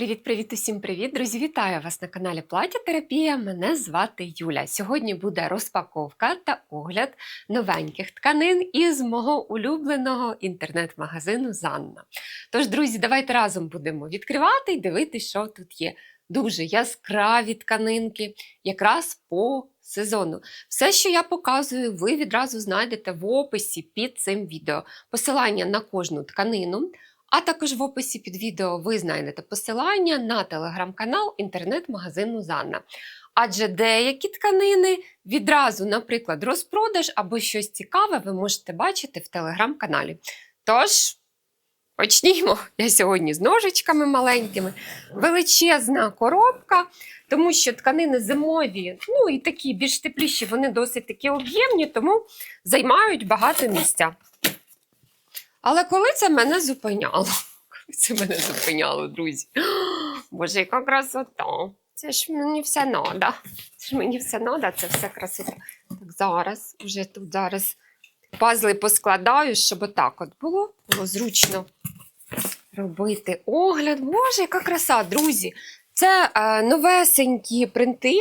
Привіт-привіт, усім привіт! Друзі, вітаю вас на каналі Плаття Терапія. Мене звати Юля. Сьогодні буде розпаковка та огляд новеньких тканин із мого улюбленого інтернет-магазину Занна. Тож, друзі, давайте разом будемо відкривати і дивитися, що тут є. Дуже яскраві тканинки, якраз по сезону. Все, що я показую, ви відразу знайдете в описі під цим відео. Посилання на кожну тканину. А також в описі під відео ви знайдете посилання на телеграм-канал інтернет-магазину Занна. Адже деякі тканини відразу, наприклад, розпродаж або щось цікаве, ви можете бачити в телеграм-каналі. Тож, почнімо. Я сьогодні з ножичками маленькими, величезна коробка, тому що тканини зимові, ну і такі більш тепліші, вони досить такі об'ємні, тому займають багато місця. Але коли це мене зупиняло? Коли це мене зупиняло, друзі? Боже, яка красота! Це ж мені все надо. Це ж мені все надо, це все красота. Так, зараз, вже тут зараз пазли поскладаю, щоб отак от було, було зручно робити огляд. Боже, яка краса, друзі! Це е, новесенькі принти,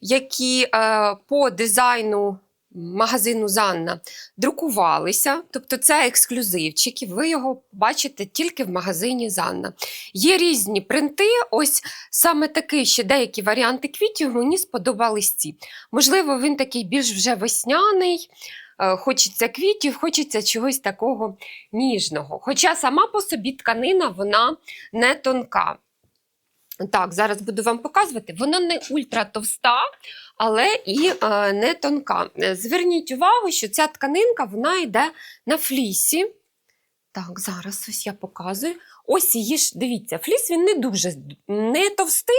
які е, по дизайну магазину Занна друкувалися, тобто це ексклюзивчики, ви його бачите тільки в магазині Занна. Є різні принти, ось саме такий ще деякі варіанти квітів мені сподобались ці. Можливо, він такий більш вже весняний. е, Хочеться квітів, хочеться чогось такого ніжного. Хоча сама по собі тканина вона не тонка. Так, зараз буду вам показувати. Вона не ультра товста, але і е, не тонка. Е, Зверніть увагу, що ця тканинка вона йде на флісі. Так, зараз ось я показую. Ось її ж, дивіться, фліс він не дуже не товстий,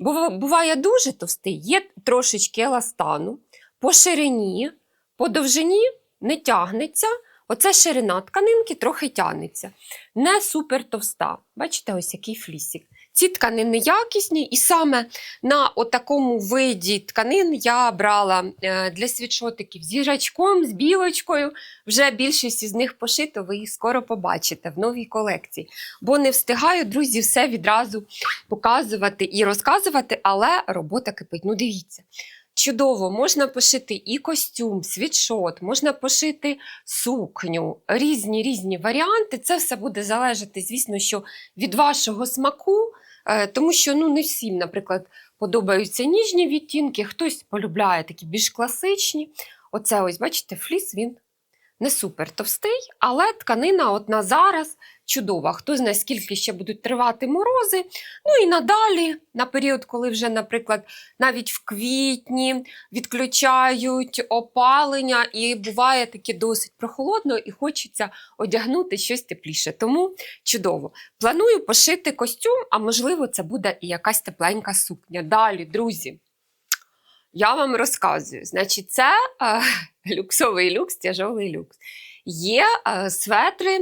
бува- буває дуже товстий, є трошечки еластану, по ширині, по довжині не тягнеться. Оце ширина тканинки трохи тягнеться. Не супер товста. Бачите, ось який флісик. Ці тканини якісні, і саме на отакому виді тканин я брала е, для світшотиків з їжачком, з білочкою. Вже більшість із них пошито, ви їх скоро побачите в новій колекції. Бо не встигаю, друзі, все відразу показувати і розказувати, але робота кипить. Ну, дивіться. Чудово, можна пошити і костюм, світшот, можна пошити сукню, різні різні варіанти. Це все буде залежати, звісно, що від вашого смаку, тому що ну, не всім, наприклад, подобаються ніжні відтінки, хтось полюбляє такі більш класичні. Оце ось, бачите, фліс він не супер товстий, але тканина от на зараз чудова. Хто знає, скільки ще будуть тривати морози. Ну і надалі, на період, коли вже, наприклад, навіть в квітні відключають опалення, і буває таке досить прохолодно, і хочеться одягнути щось тепліше. Тому чудово. Планую пошити костюм, а можливо, це буде і якась тепленька сукня. Далі, друзі. Я вам розказую. Значить, це е, люксовий люкс, тяжовий люкс. Є е, светри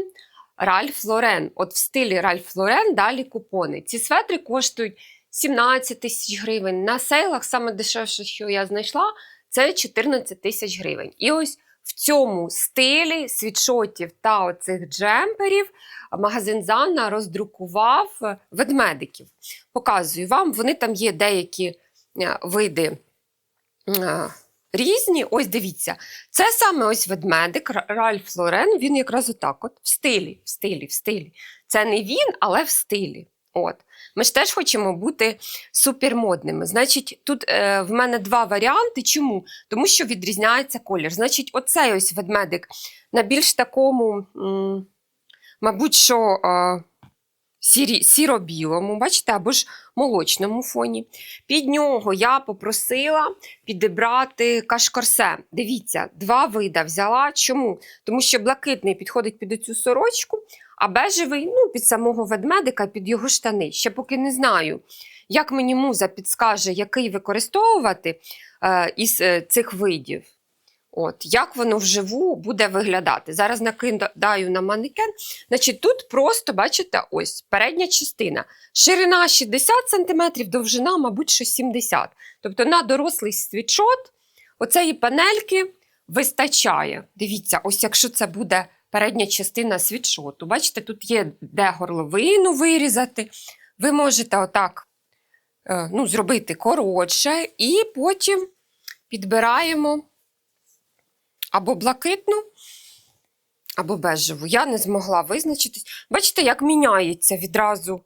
Ральф Лорен. От в стилі Ральф Лорен далі купони. Ці светри коштують 17 тисяч гривень. На сейлах саме дешевше, що я знайшла, це 14 тисяч гривень. І ось в цьому стилі світшотів та оцих джемперів магазин Занна роздрукував ведмедиків. Показую вам, вони там є деякі е, види. Різні, ось дивіться, це саме ось ведмедик Ральф Лорен, він якраз отак, от в стилі, в стилі, в стилі. Це не він, але в стилі. От. Ми ж теж хочемо бути супермодними. Значить, тут е, в мене два варіанти. Чому? Тому що відрізняється колір. Значить, оцей ось ведмедик на більш такому, м, мабуть, що е, сіро-білому, бачите, або ж молочному фоні. Під нього я попросила підібрати кашкорсе. Дивіться, два вида взяла. Чому? Тому що блакитний підходить під оцю сорочку, а бежевий ну, під самого ведмедика, під його штани. Ще поки не знаю, як мені муза підскаже, який використовувати е, із е, цих видів. От, як воно вживу буде виглядати. Зараз накидаю на манекен. Значить, тут просто, бачите, ось передня частина. Ширина 60 см, довжина, мабуть, що 70 Тобто на дорослий світшот оцеї панельки вистачає. Дивіться, ось якщо це буде передня частина світшоту. Бачите, тут є де горловину вирізати. ви можете отак е, ну, зробити коротше, і потім підбираємо або блакитну, або бежеву. Я не змогла визначитись. Бачите, як міняється відразу.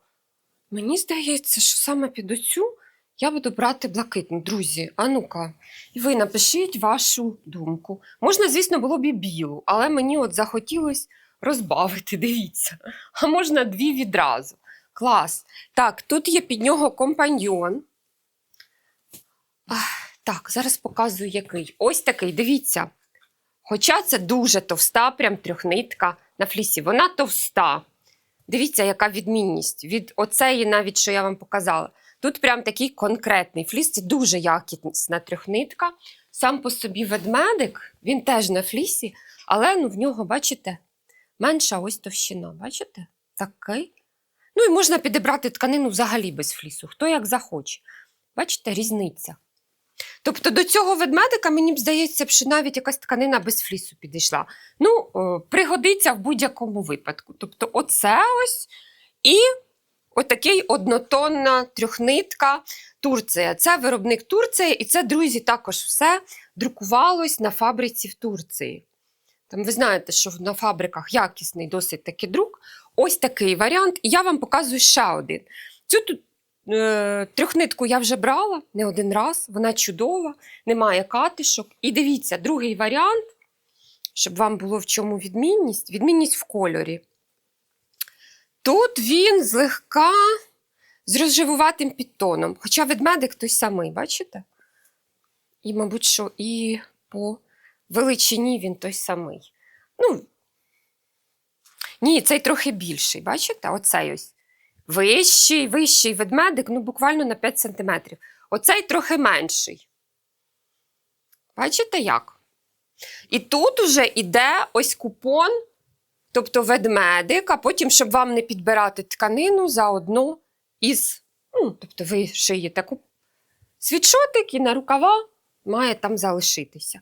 Мені здається, що саме під оцю я буду брати блакитну. Друзі, а ну-ка, і ви напишіть вашу думку. Можна, звісно, було б і білу, але мені от захотілося розбавити, дивіться. А можна дві відразу. Клас. Так, тут є під нього компаньйон. Так, зараз показую який. Ось такий, дивіться. Хоча це дуже товста, прям трьохнитка на флісі. Вона товста. Дивіться, яка відмінність від оцеї, навіть що я вам показала. Тут прям такий конкретний фліс, це дуже якісна трьохнитка. Сам по собі ведмедик, він теж на флісі, але ну, в нього, бачите, менша ось товщина. Бачите? Такий. Ну і можна підібрати тканину взагалі без флісу, хто як захоче. Бачите, різниця. Тобто до цього ведмедика, мені здається, що навіть якась тканина без флісу підійшла. Ну, е, пригодиться в будь-якому випадку. Тобто, оце ось і отакий однотонна трьохнитка Турція. Це виробник Турція, і це, друзі, також все друкувалось на фабриці в Турції. Там ви знаєте, що на фабриках якісний досить таки друк. Ось такий варіант. І я вам показую ще один. Цю трьохнитку я вже брала не один раз, вона чудова, немає катишок. І дивіться, другий варіант, щоб вам було в чому відмінність, відмінність в кольорі. Тут він злегка з розживуватим підтоном. Хоча ведмедик той самий, бачите? І, мабуть, що і по величині він той самий. Ну, ні, цей трохи більший, бачите? Оцей ось. Вищий, вищий ведмедик, ну буквально на 5 см. Оцей трохи менший. Bачите як? І тут уже йде ось купон, тобто ведмедик, а потім, щоб вам не підбирати тканину заодно із. Ну, тобто ви шиєте світшотик і на рукава має там залишитися.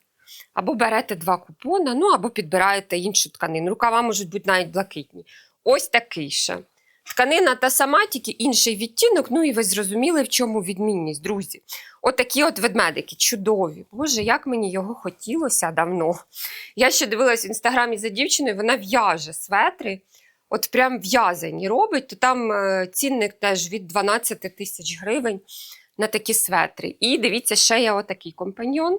Або берете два купона, ну або підбираєте іншу тканину. Рукава можуть бути навіть блакитні. Ось такий ще. Тканина та сама, тільки інший відтінок. Ну і ви зрозуміли, в чому відмінність, друзі. Отакі от ведмедики чудові. Боже, як мені його хотілося давно. Я ще дивилась в інстаграмі за дівчиною, вона в'яже светри, от прям в'язані робить, то там е, цінник теж від 12 тисяч гривень на такі светри. І дивіться, ще є отакий компаньйон.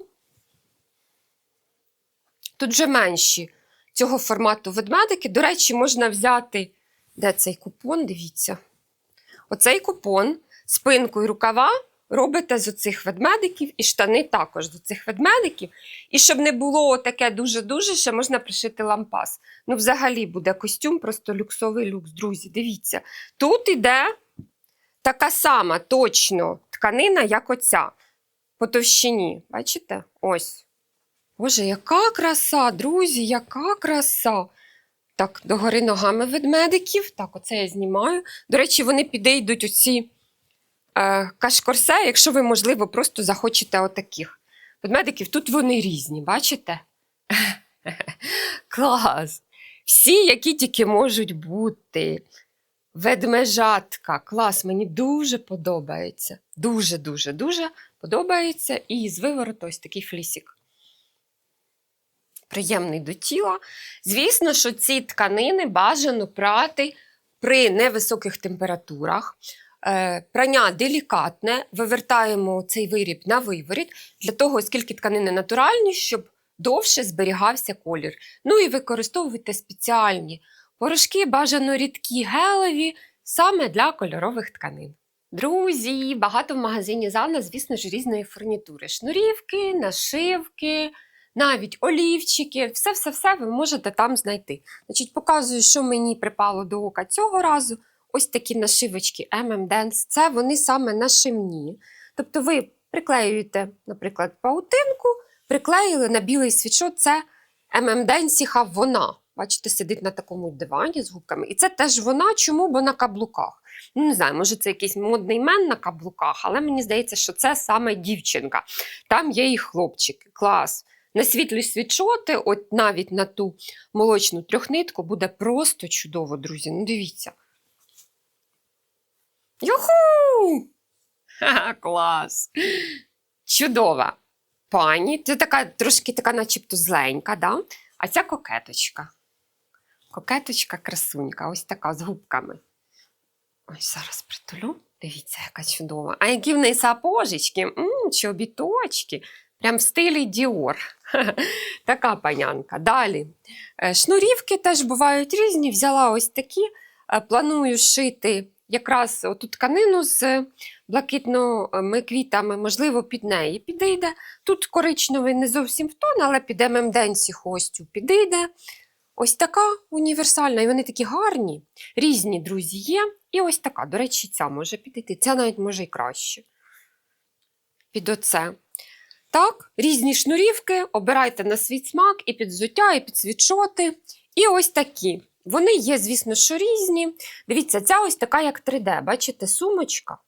Тут вже менші цього формату ведмедики. До речі, можна взяти. Де цей купон? Дивіться. Оцей купон, спинку і рукава робите з оцих ведмедиків, і штани також з оцих ведмедиків. І щоб не було таке дуже-дуже, ще можна пришити лампас. Ну, взагалі буде костюм, просто люксовий люкс, друзі. Дивіться. Тут іде така сама точно тканина, як оця. По товщині. Бачите? Ось. Боже, яка краса, друзі, яка краса. Так, догори ногами ведмедиків. Так, оце я знімаю. До речі, вони підійдуть оці е, кашкорсе, якщо ви, можливо, просто захочете отаких. Ведмедиків тут вони різні, бачите? Клас! Всі, які тільки можуть бути. Ведмежатка. Клас, мені дуже подобається. Дуже, дуже, дуже подобається. І з вивороту ось такий флісік приємний до тіла. Звісно, що ці тканини бажано прати при невисоких температурах. Е, Прання делікатне, вивертаємо цей виріб на виворіт, для того, оскільки тканини натуральні, щоб довше зберігався колір. Ну і використовуйте спеціальні порошки, бажано рідкі гелеві, саме для кольорових тканин. Друзі, багато в магазині Зана, звісно ж, різної фурнітури. Шнурівки, нашивки, навіть олівчики, все-все-все ви можете там знайти. Значить, показую, що мені припало до ока цього разу. Ось такі нашивочки MM Dance. Це вони саме нашивні. Тобто ви приклеюєте, наприклад, паутинку, приклеїли на білий світшот, це MM Dance вона. Бачите, сидить на такому дивані з губками. І це теж вона. Чому? Бо на каблуках. Ну, не знаю, може, це якийсь модний мен на каблуках, але мені здається, що це саме дівчинка. Там є і хлопчики. Клас. На світлі світшоти, от навіть на ту молочну трьохнитку, буде просто чудово, друзі. Ну, дивіться. Юху! Ха, клас! Чудова пані. Це така трошки така, начебто, зленька, да? а ця кокеточка. Кокеточка, красунька, ось така з губками. Ось зараз притулю. Дивіться, яка чудова. А які в неї сапожечки, М, чобіточки. Прям в стилі Діор. Така панянка. Далі. Е, Шнурівки теж бувають різні. Взяла ось такі. Е, Планую шити якраз оту тканину з блакитними квітами, можливо, під неї підійде. Тут коричневий не зовсім в тон, але під ММДенсі хостю підійде. Ось така універсальна, і вони такі гарні, різні друзі є. І ось така, до речі, ця може підійти. Ця навіть може і краще. Під оце. Так, різні шнурівки, обирайте на свій смак і під взуття, і під світшоти. І ось такі. Вони є, звісно, що різні. Дивіться, ця ось така, як 3D. Бачите, сумочка,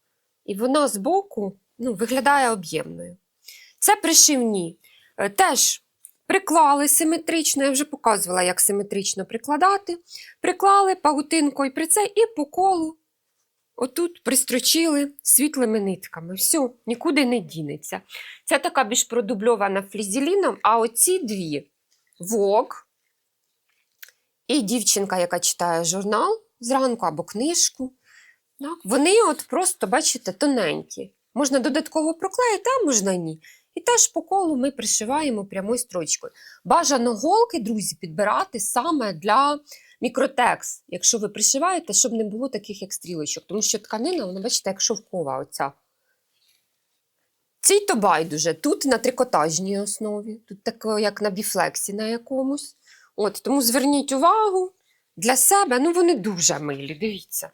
і вона збоку ну, виглядає об'ємною. Це пришивні. Е, Теж приклали симетрично, я вже показувала, як симетрично прикладати. Приклали пагутинкою при це і по колу. Отут пристрочили світлими нитками. Все, нікуди не дінеться. Це така більш продубльована флізеліном, а оці дві вок і дівчинка, яка читає журнал зранку або книжку. Так, Вони от просто, бачите, тоненькі. Можна додатково проклеїти, а можна ні. І теж по колу ми пришиваємо прямою строчкою. Бажано голки, друзі, підбирати саме для мікротекс, якщо ви пришиваєте, щоб не було таких як стрілочок. Тому що тканина, вона, бачите, як шовкова оця. Цій то байдуже. Тут на трикотажній основі, тут таке, як на біфлексі на якомусь. От, тому зверніть увагу для себе, ну вони дуже милі, дивіться.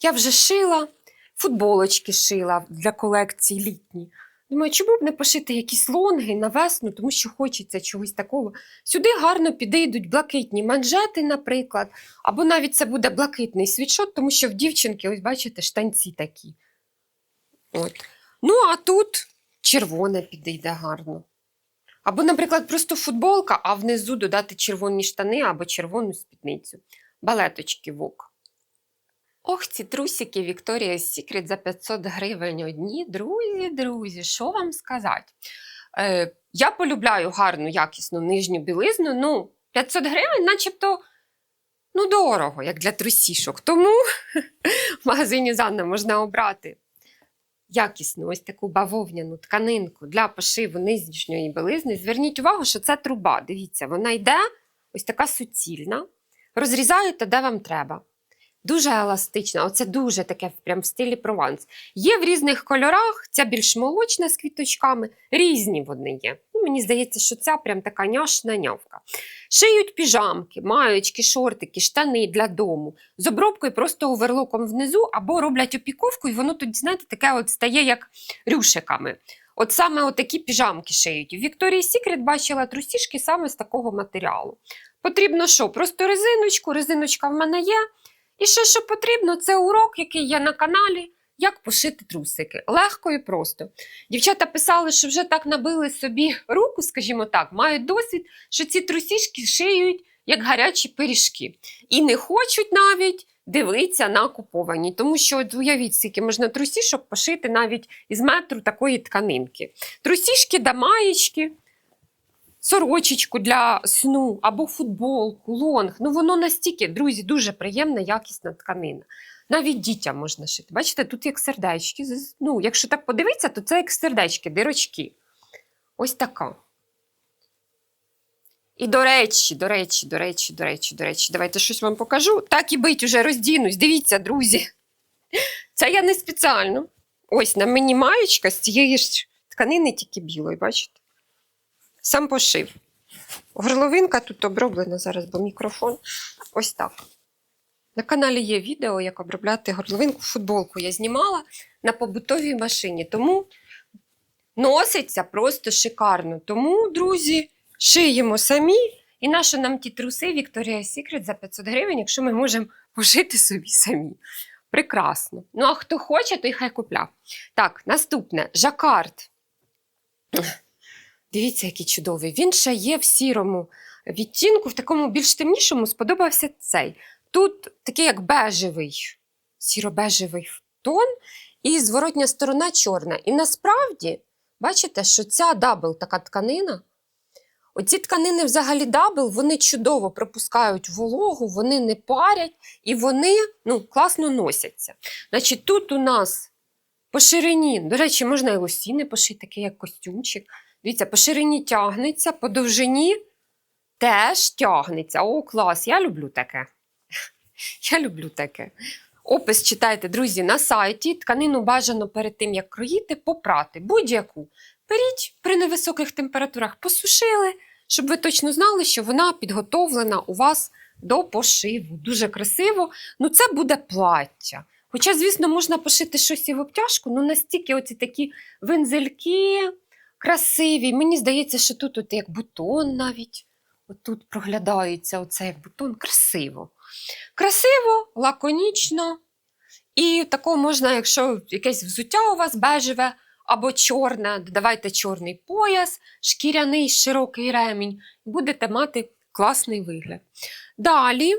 Я вже шила, футболочки шила для колекції літні. Думаю, чому б не пошити якісь лонги на весну, тому що хочеться чогось такого. Сюди гарно підійдуть блакитні манжети, наприклад, або навіть це буде блакитний світшот, тому що в дівчинки, ось бачите, штанці такі. От. Ну, а тут червоне підійде гарно. Або, наприклад, просто футболка, а внизу додати червоні штани або червону спідницю. Балеточки вок. Ох, ці трусики Victoria's Secret за 500 гривень одні. Друзі, друзі, що вам сказати? Е, я полюбляю гарну, якісну нижню білизну. Ну, 500 гривень, начебто, ну, дорого, як для трусішок. Тому в магазині Занна можна обрати якісну ось таку бавовняну тканинку для пошиву нижньої білизни. Зверніть увагу, що це труба. Дивіться, вона йде ось така суцільна. Розрізаєте, де вам треба. Дуже еластична, оце дуже таке прям в стилі прованс. Є в різних кольорах, ця більш молочна з квіточками, різні вони є. Ну, мені здається, що ця прям така няшна нявка. Шиють піжамки, маючки, шортики, штани для дому з обробкою просто оверлоком внизу, або роблять опіковку, і воно тоді, знаєте, таке от стає як рюшиками. От саме от такі піжамки шиють. В Victoria's Secret бачила трусішки саме з такого матеріалу. Потрібно що? Просто резиночку, резиночка в мене є. І ще, що потрібно, це урок, який є на каналі, як пошити трусики. Легко і просто. Дівчата писали, що вже так набили собі руку, скажімо так, мають досвід, що ці трусішки шиють як гарячі пиріжки. І не хочуть навіть дивитися на куповані. Тому що от уявіть, скільки можна трусішок пошити навіть із метру такої тканинки. Трусішки да маєчки, сорочечку для сну або футболку, лонг. Ну воно настільки, друзі, дуже приємна, якісна тканина. Навіть дітям можна шити. Бачите, тут як сердечки. Ну, якщо так подивитися, то це як сердечки, дирочки. Ось така. І до речі, до речі, до речі, до речі, до речі, давайте щось вам покажу. Так і бить, уже роздінусь. Дивіться, друзі. Це я не спеціально. Ось на мені маєчка з цієї ж тканини, тільки білої, бачите? Сам пошив. Горловинка тут оброблена зараз, бо мікрофон. Ось так. На каналі є відео, як обробляти горловинку. Футболку я знімала на побутовій машині. Тому носиться просто шикарно. Тому, друзі, шиємо самі. І нащо нам ті труси Victoria's Secret за 500 гривень, якщо ми можемо пошити собі самі. Прекрасно. Ну, а хто хоче, той хай купля. Так, наступне жакард. Дивіться, який чудовий. Він ще є в сірому відтінку, в такому більш темнішому сподобався цей. Тут такий як бежевий сіро-бежевий тон, і зворотня сторона чорна. І насправді, бачите, що ця дабл така тканина. Оці тканини взагалі дабл, вони чудово пропускають вологу, вони не парять і вони ну, класно носяться. Значить, тут у нас по ширині, до речі, можна і лосіни пошити, такий як костюмчик. Дивіться, по ширині тягнеться, по довжині теж тягнеться. О, клас! Я люблю таке. Я люблю таке. Опис читайте, друзі, на сайті. Тканину бажано перед тим, як кроїти, попрати будь-яку. Беріть при невисоких температурах, посушили, щоб ви точно знали, що вона підготовлена у вас до пошиву. Дуже красиво. Ну, це буде плаття. Хоча, звісно, можна пошити щось і в обтяжку, ну настільки оці такі вензельки красиві. Мені здається, що тут от як бутон навіть. Отут проглядається оце як бутон. Красиво. Красиво, лаконічно. І такого можна, якщо якесь взуття у вас бежеве або чорне, додавайте чорний пояс, шкіряний широкий ремінь, будете мати класний вигляд. Далі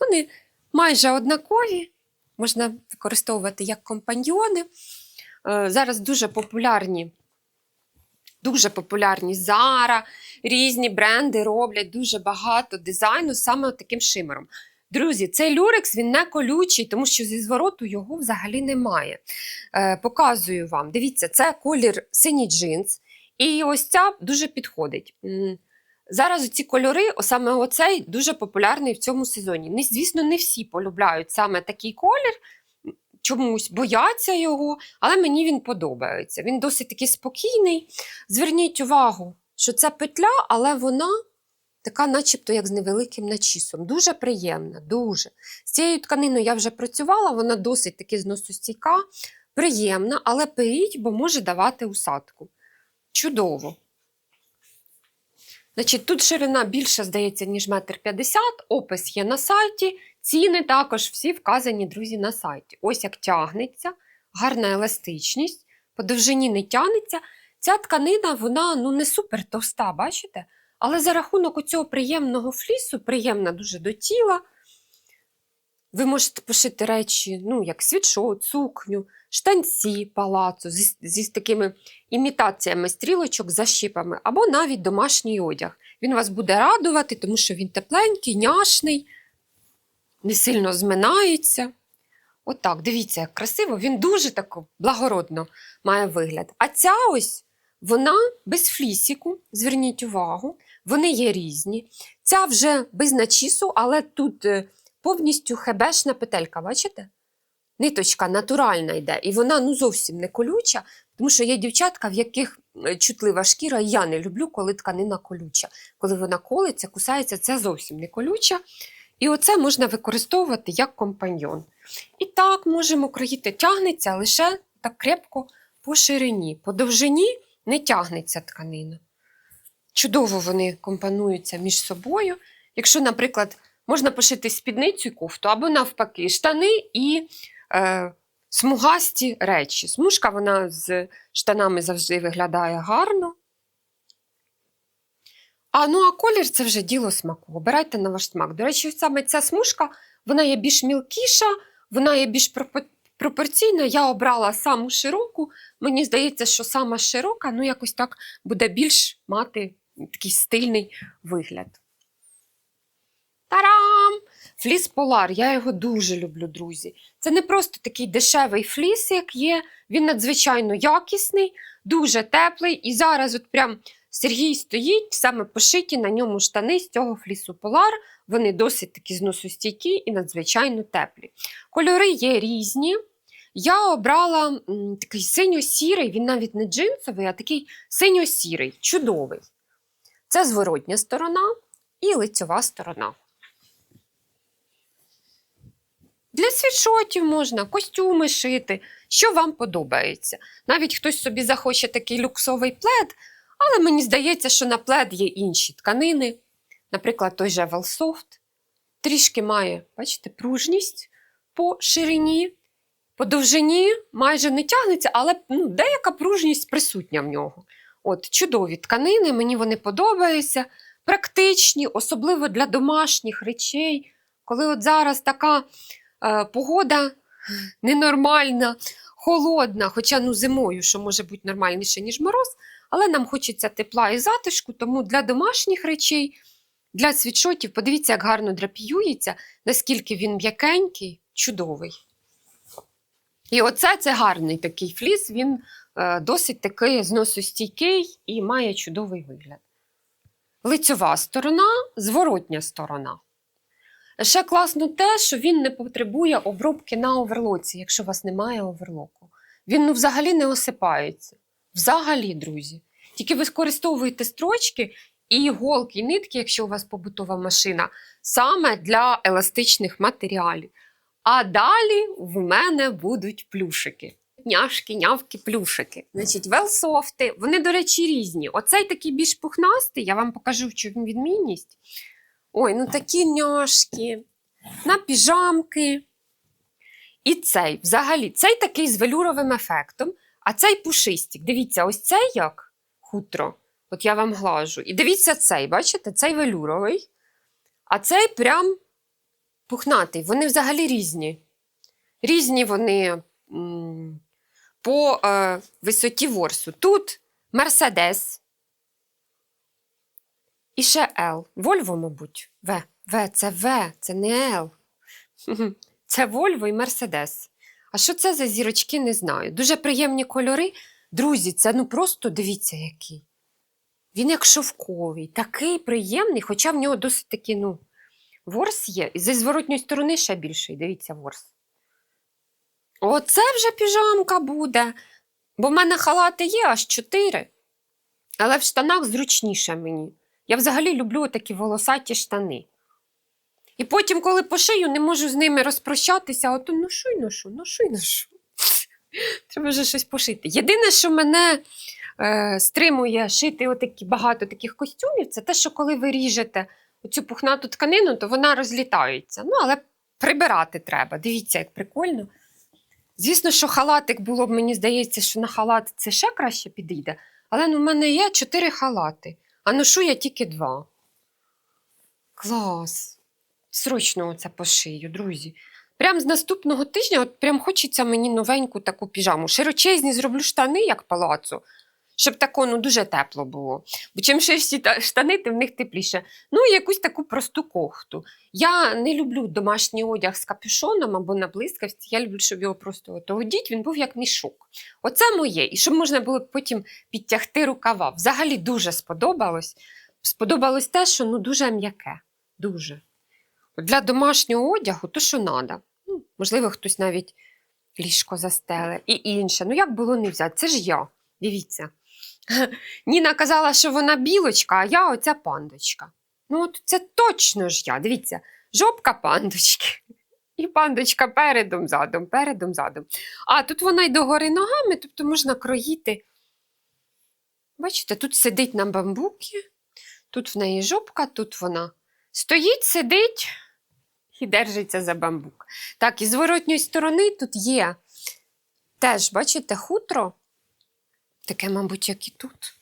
вони майже однакові, можна використовувати як компаньйони. Е, Зараз дуже популярні. Дуже популярні Zara, різні бренди роблять дуже багато дизайну саме таким шимером. Друзі, цей люрекс він не колючий, тому що зі звороту його взагалі немає. Е, показую вам. Дивіться, це колір синій джинс, і ось ця дуже підходить. Зараз ці кольори, саме оцей, дуже популярний в цьому сезоні. Звісно, не всі полюбляють саме такий колір, чомусь бояться його, але мені він подобається. Він досить такий спокійний. Зверніть увагу, що це петля, але вона така, начебто, як з невеликим начісом. Дуже приємна, дуже. З цією тканиною я вже працювала, вона досить таки зносостійка, приємна, але періть, бо може давати усадку. Чудово. Значить, тут ширина більша, здається, ніж метр п'ятдесят. Опис є на сайті. Ціни також всі вказані, друзі, на сайті. Ось як тягнеться, гарна еластичність, по довжині не тягнеться. Ця тканина, вона ну, не супер товста, бачите? Але за рахунок цього приємного флісу, приємна дуже до тіла. Ви можете пошити речі, ну, як світшот, сукню, штанці, палацу зі, зі такими імітаціями стрілочок, защіпами, або навіть домашній одяг. Він вас буде радувати, тому що він тепленький, няшний, не сильно зминається. Отак, дивіться, як красиво, він дуже так благородно має вигляд. А ця ось, вона без флісіку, зверніть увагу, вони є різні. Ця вже без начісу, але тут е, повністю хебешна петелька, бачите? Ниточка натуральна йде, і вона ну, зовсім не колюча, тому що є дівчатка, в яких е, чутлива шкіра, я не люблю, коли тканина колюча. Коли вона колиться, кусається, це зовсім не колюча. І оце можна використовувати як компаньйон. І так можемо кроїти, тягнеться лише так крепко по ширині. По довжині не тягнеться тканина. Чудово вони компонуються між собою. Якщо, наприклад, можна пошити спідницю і кофту, або навпаки, штани і е, смугасті речі. Смужка вона з штанами завжди виглядає гарно. А ну а колір це вже діло смаку. Обирайте на ваш смак. До речі, саме ця смужка вона є більш мілкіша, вона є більш пропорційна. Я обрала саму широку. Мені здається, що сама широка, ну якось так буде більш мати такий стильний вигляд. Тарам! Фліс Полар, я його дуже люблю, друзі. Це не просто такий дешевий фліс, як є. Він надзвичайно якісний, дуже теплий. І зараз, от прям Сергій стоїть, саме пошиті на ньому штани з цього флісу Полар. Вони досить такі зносостійкі і надзвичайно теплі. Кольори є різні. Я обрала такий синьо-сірий, він навіть не джинсовий, а такий синьо-сірий, чудовий. Це зворотня сторона і лицьова сторона. Для світшотів можна костюми шити, що вам подобається. Навіть хтось собі захоче такий люксовий плед, але мені здається, що на плед є інші тканини. Наприклад, той же Велсофт трішки має, бачите, пружність по ширині, по довжині майже не тягнеться, але ну, деяка пружність присутня в нього. От, чудові тканини, мені вони подобаються, практичні, особливо для домашніх речей. Коли от зараз така погода ненормальна, холодна, хоча ну, зимою, що може бути нормальніше, ніж мороз, але нам хочеться тепла і затишку, тому для домашніх речей, для світшотів, подивіться, як гарно драпіюється, наскільки він м'якенький, чудовий. І оце це гарний такий фліс, він е, досить такий зносостійкий і має чудовий вигляд. Лицьова сторона, зворотня сторона. Ще класно те, що він не потребує обробки на оверлоці, якщо у вас немає оверлоку. Він ну, взагалі не осипається. Взагалі, друзі. Тільки ви використовуєте строчки і іголки, і нитки, якщо у вас побутова машина, саме для еластичних матеріалів. А далі в мене будуть плюшики. Няшки, нявки, плюшики. Значить, велсофти, вони, до речі, різні. Оцей такий більш пухнастий, я вам покажу, в чому відмінність. Ой, ну такі няшки, на піжамки. І цей, взагалі, цей такий з велюровим ефектом, а цей пушистик. Дивіться, ось цей як хутро. От я вам глажу. І дивіться цей, бачите, цей велюровий, а цей прям пухнатий. Вони взагалі різні. Різні вони м, по е, висоті ворсу. Тут Мерседес. І ще L. Вольво, мабуть. В. В, це В, це не Л. Це Вольво і Мерседес. А що це за зірочки, не знаю. Дуже приємні кольори. Друзі, це ну просто дивіться, який. Він як шовковий, такий приємний, хоча в нього досить такий, ну, ворс є. І зі зворотньої сторони ще більший. Дивіться, ворс. Оце вже піжамка буде. Бо в мене халати є аж чотири. Але в штанах зручніше мені. Я взагалі люблю такі волосаті штани. І потім, коли пошию, не можу з ними розпрощатися, ото ношу й ношу, ношу й ношу. Треба вже щось пошити. Єдине, що мене е, стримує шити отакі, багато таких костюмів, це те, що коли ви ріжете оцю пухнату тканину, то вона розлітається. Ну, але прибирати треба. Дивіться, як прикольно. Звісно, що халатик було б, мені здається, що на халат це ще краще підійде. Але ну, в мене є чотири халати, а ношу я тільки два. Клас. Срочно оце пошию, друзі. Прям з наступного тижня от прям хочеться мені новеньку таку піжаму. Широчезні зроблю штани, як палацу, щоб тако ну, дуже тепло було. Бо чим ширші та- штани, тим в них тепліше. Ну і якусь таку просту кофту. Я не люблю домашній одяг з капюшоном або на блискавці. Я люблю, щоб його просто от він був як мішок. Оце моє. І щоб можна було потім підтягти рукава. Взагалі дуже сподобалось. Сподобалось те, що ну, дуже м'яке. Дуже. Для домашнього одягу то, що треба. Ну, можливо, хтось навіть ліжко застеле і інше. Ну, як було не взяти? Це ж я. Дивіться. Ніна казала, що вона білочка, а я оця пандочка. Ну, от це точно ж я. Дивіться, жопка пандочки. І пандочка передом, задом, передом, задом. А тут вона й догори ногами, тобто можна кроїти. Бачите, тут сидить на бамбукі, тут в неї жопка, тут вона стоїть, сидить і держиться за бамбук. Так, і з зворотньої сторони тут є теж, бачите, хутро. Таке, мабуть, як і тут.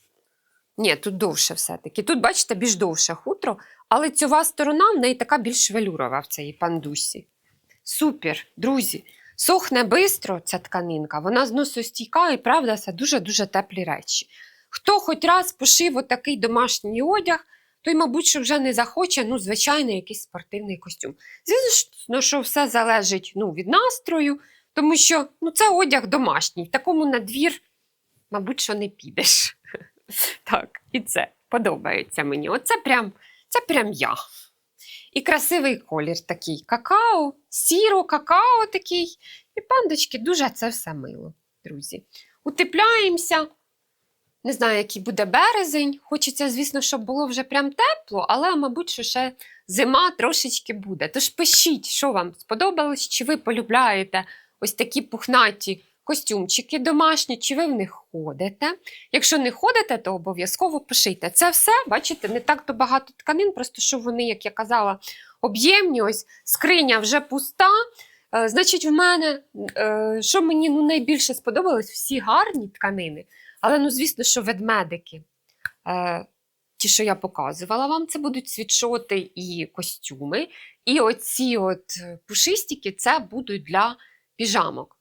Ні, тут довше все-таки. Тут, бачите, більш довше хутро, але цьова сторона в неї така більш велюрова в цій пандусі. Супер, друзі. Сохне бистро ця тканинка, вона зносостійка і правда, це дуже-дуже теплі речі. Хто хоч раз пошив отакий домашній одяг, той, мабуть, що вже не захоче, ну, звичайно, якийсь спортивний костюм. Звісно, що все залежить ну, від настрою, тому що ну, це одяг домашній. В такому на двір, мабуть, що не підеш. Так, і це подобається мені. Оце прям, це прям я. І красивий колір такий какао, сіро, какао такий. І пандочки дуже це все мило, друзі. Утепляємося. Не знаю, який буде березень. Хочеться, звісно, щоб було вже прям тепло, але, мабуть, що ще зима трошечки буде. Тож пишіть, що вам сподобалось, чи ви полюбляєте ось такі пухнаті костюмчики домашні, чи ви в них ходите. Якщо не ходите, то обов'язково пишіть. Це все, бачите, не так то багато тканин, просто що вони, як я казала, об'ємні. Ось скриня вже пуста. Е, Значить, в мене, е, що мені ну, найбільше сподобалось, всі гарні тканини. Але, ну, звісно, що ведмедики, е, ті, що я показувала вам, це будуть світшоти і костюми. І оці от пушистики це будуть для піжамок.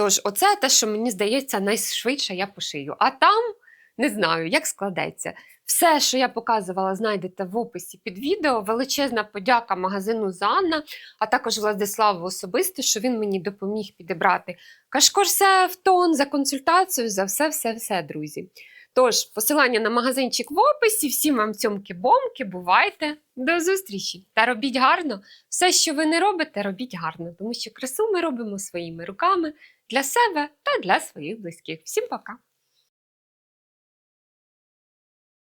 Тож, оце те, що мені здається, найшвидше я пошию. А там не знаю, як складеться. Все, що я показувала, знайдете в описі під відео. Величезна подяка магазину Занна, а також Владиславу особисто, що він мені допоміг підібрати кашкорсе в тон за консультацію, за все, все, все, друзі. Тож, посилання на магазинчик в описі. Всім вам цьомки-бомки, бувайте, до зустрічі! Та робіть гарно. Все, що ви не робите, робіть гарно, тому що красу ми робимо своїми руками для себе та для своїх близьких. Всім пока!